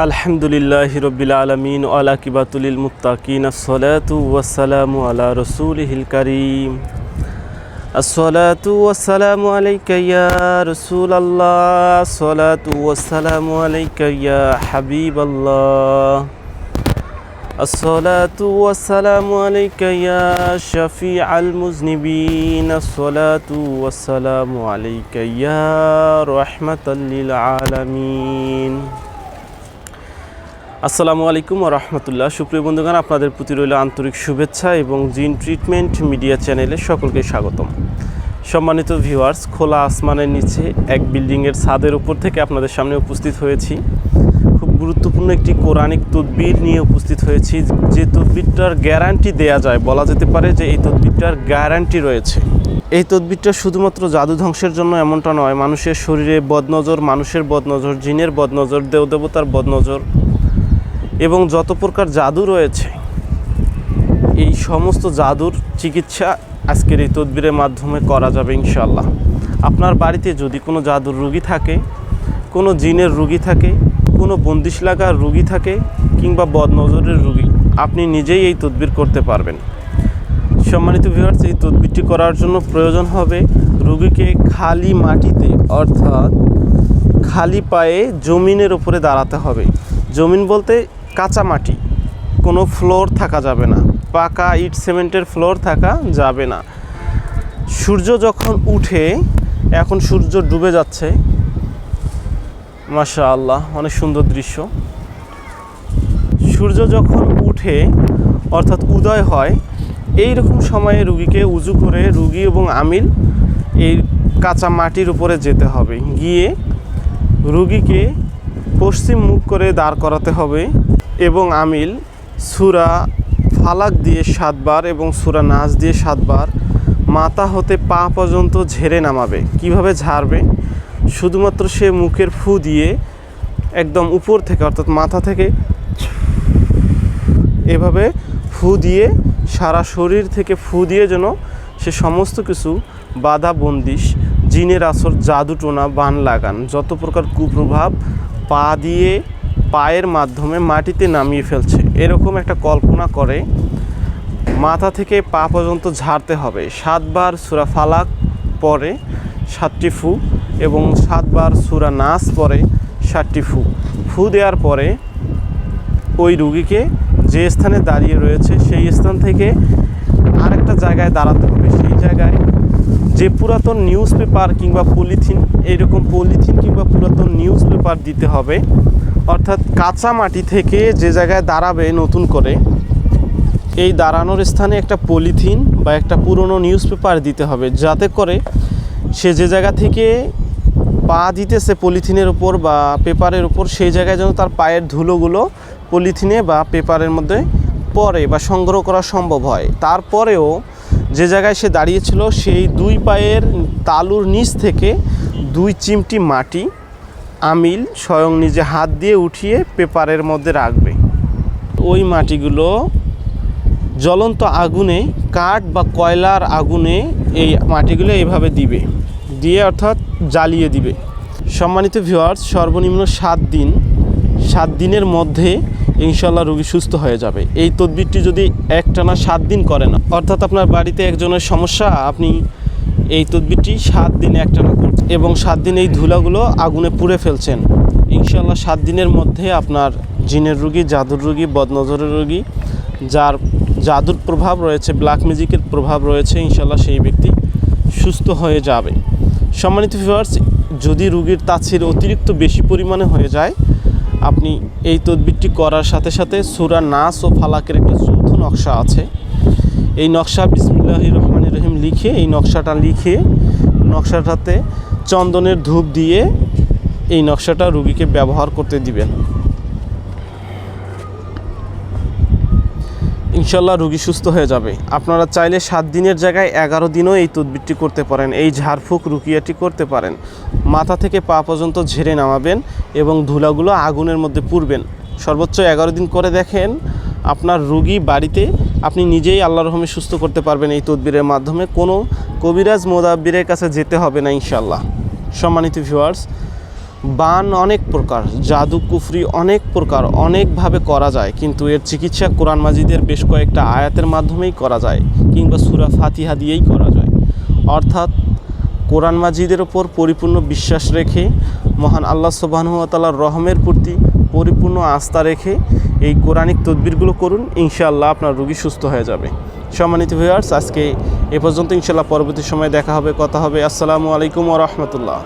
আলহামদুলিল্লাহ রবিল আলমিন আলা কিবাতুলিল মুত্তাকিন আসসালাতু ওয়াসসালামু আলা রসুলিহিল করিম আসসালাতু ওয়াসসালামু আলাইকা ইয়া রাসূলাল্লাহ আসসালাতু ওয়াসসালামু আলাইকা ইয়া হাবিবাল্লাহ الصلاة والسلام عليك يا شفيع المذنبين الصلاة والسلام عليك يا رحمة للعالمين আসসালামু আলাইকুম রহমতুল্লাহ। সুপ্রিয় বন্ধুগণ, আপনাদের প্রতি রইল আন্তরিক শুভেচ্ছা এবং জিন ট্রিটমেন্ট মিডিয়া চ্যানেলে সকলকে স্বাগতম। সম্মানিত ভিউয়ার্স, খোলা আসমানের নিচে এক বিল্ডিংয়ের ছাদের উপর থেকে আপনাদের সামনে উপস্থিত হয়েছি। খুব গুরুত্বপূর্ণ একটি কোরআনিক তদবির নিয়ে উপস্থিত হয়েছি। যে তদবিরটার গ্যারান্টি দেয়া যায়, বলা যেতে পারে যে এই তদবিরটার গ্যারান্টি রয়েছে। এই তদবিরটা শুধুমাত্র জাদু ধ্বংসের জন্য এমনটা নয়, মানুষের শরীরে বদনজর, মানুষের বদনজর, জিনের বদনজর, দেবদেবতার বদনজর এবং যত প্রকার জাদু রয়েছে, এই সমস্ত জাদুর চিকিৎসা আজকের এই তদবিরের মাধ্যমে করা যাবে ইনশাল্লাহ আপনার বাড়িতে যদি কোনো জাদুর রুগী থাকে, কোনো জিনের রুগী থাকে, কোনো বন্দিশ লাগার রুগী থাকে কিংবা বদনজরের রুগী, আপনি নিজেই এই তদবির করতে পারবেন। সম্মানিত ভিউয়ার্স এই তদবিরটি করার জন্য প্রয়োজন হবে রুগীকে খালি মাটিতে, অর্থাৎ খালি পায়ে জমিনের উপরে দাঁড়াতে হবে। জমিন বলতে কাঁচা মাটি, কোনো ফ্লোর থাকা যাবে না, পাকা ইট সিমেন্টের ফ্লোর থাকা যাবে না। সূর্য যখন উঠে, এখন সূর্য ডুবে যাচ্ছে। মাশা আল্লাহ অনেক সুন্দর দৃশ্য। সূর্য যখন উঠে, অর্থাৎ উদয় হয় এই রকম সময়ে রুগীকে উজু করে রুগী এবং আমিল এই কাঁচা মাটির উপরে যেতে হবে। গিয়ে রুগীকে পশ্চিম মুখ করে দাঁড় করাতে হবে। এবং আমিল সুরা ফালাক দিয়ে সাতবার এবং সুরা নাচ দিয়ে সাতবার মাথা হতে পা পর্যন্ত ঝেড়ে নামাবে। কীভাবে ঝাড়বে? শুধুমাত্র সে মুখের ফু দিয়ে একদম উপর থেকে, অর্থাৎ মাথা থেকে, এভাবে ফু দিয়ে, সারা শরীর থেকে ফু দিয়ে যেন সে সমস্ত কিছু বাধা, বন্দিশ, জিনের আসর জাদুটোনা বান লাগান। যত প্রকার কুপ্রভাব পা দিয়ে পায়ের মাধ্যমে মাটিতে নামিয়ে ফেলছে। এরকম একটা কল্পনা করে মাথা থেকে পা পর্যন্ত ঝাড়তে হবে। সাতবার সুরা ফালাক পরে সাতটি ফু এবং সাতবার সুরা নাস পরে সাতটি ফু। ফু দেওয়ার পরে ওই রুগীকে যে স্থানে দাঁড়িয়ে রয়েছে সেই স্থান থেকে আরেকটা জায়গায় দাঁড়াতে হবে। সেই জায়গায় যে পুরাতন নিউজ পেপার কিংবা পলিথিন এইরকম পলিথিন কিংবা পুরাতন নিউজ পেপার দিতে হবে, অর্থাৎ কাঁচা মাটি থেকে যে জায়গায় দাঁড়াবে নতুন করে, এই দাঁড়ানোর স্থানে একটা পলিথিন বা একটা পুরনো নিউজ পেপার দিতে হবে, যাতে করে সে যে জায়গা থেকে পা দিতেছে পলিথিনের উপর বা পেপারের উপর, সেই জায়গায় যেন তার পায়ের ধুলোগুলো পলিথিনে বা পেপারের মধ্যে পড়ে বা সংগ্রহ করা সম্ভব হয়। তারপরেও যে জায়গায় সে দাঁড়িয়েছিল, সেই দুই পায়ের তালুর নিচ থেকে দুই চিমটি মাটি আমিল স্বয়ং নিজে হাত দিয়ে উঠিয়ে পেপারের মধ্যে রাখবে। ওই মাটিগুলো জ্বলন্ত আগুনে, কাঠ বা কয়লার আগুনে এই মাটিগুলো এইভাবে দিবে, দিয়ে অর্থাৎ জ্বালিয়ে দিবে। সম্মানিত ভিউয়ার্স সর্বনিম্ন সাত দিন সাত দিনের মধ্যে ইনশাল্লাহ রোগী সুস্থ হয়ে যাবে। এই তদবিরটি যদি একটানা সাত দিন করেন অর্থাৎ আপনার বাড়িতে একজনের সমস্যা, আপনি এই তদবিরটি সাত দিন একটানা করছেন এবং সাত দিন এই ধুলাগুলো আগুনে পুড়ে ফেলছেন। ইনশাল্লাহ সাত দিনের মধ্যে আপনার জিনের রুগী, জাদুর রুগী, বদনজরের রুগী, যার জাদুর প্রভাব রয়েছে, ব্ল্যাক ম্যাজিকের প্রভাব রয়েছে ইনশাল্লাহ সেই ব্যক্তি সুস্থ হয়ে যাবে। সম্মানিত ভিউয়ার্স যদি রুগীর তাছির অতিরিক্ত বেশি পরিমাণে হয়ে যায় আপনি এই তদবিরটি করার সাথে সাথে সুরা নাস ও ফালাকের একটা যৌথ নকশা আছে। এই নকশা বিসমুল্লাহ রহমান রহিম লিখে, এই নকশাটা লিখে, নকশাটাতে চন্দনের ধূপ দিয়ে এই নকশাটা রুগীকে ব্যবহার করতে দিবেন। ইনশাল্লাহ রুগী সুস্থ হয়ে যাবে। আপনারা চাইলে সাত দিনের জায়গায় এগারো দিনও এই তদবিরটি করতে পারেন, এই ঝাড়ফুঁক রুকিয়াটি করতে পারেন। মাথা থেকে পা পর্যন্ত ঝেড়ে নামাবেন এবং ধুলাগুলো আগুনের মধ্যে পুরবেন সর্বোচ্চ এগারো দিন করে দেখেন, আপনার রুগী বাড়িতে আপনি নিজেই আল্লাহ রহমে সুস্থ করতে পারবেন এই তদবিরের মাধ্যমে। কোনো কবিরাজ, মোদাব্বিরের কাছে যেতে হবে না ইনশাল্লাহ। সম্মানিত ভিউয়ার্স বান অনেক প্রকার, জাদু, কুফরি অনেক প্রকার, অনেকভাবে করা যায়। কিন্তু এর চিকিৎসা কোরআন মাজিদের বেশ কয়েকটা আয়াতের মাধ্যমেই করা যায় কিংবা সুরা ফাতিহা দিয়েই করা যায়। অর্থাৎ কোরআন মাজিদের ওপর পরিপূর্ণ বিশ্বাস রেখে, মহান আল্লাহ সুবাহতালার রহমের প্রতি পরিপূর্ণ আস্থা রেখে এই কোরআনিক তদবিরগুলো করুন, ইনশাআল্লাহ আপনার রোগী সুস্থ হয়ে যাবে। সম্মানিত ভিউয়ার্স আজকে এ পর্যন্ত ইনশাআল্লাহ পরবর্তী সময় দেখা হবে, কথা হবে। আসসালামু আলাইকুম ও রহমতুল্লাহ।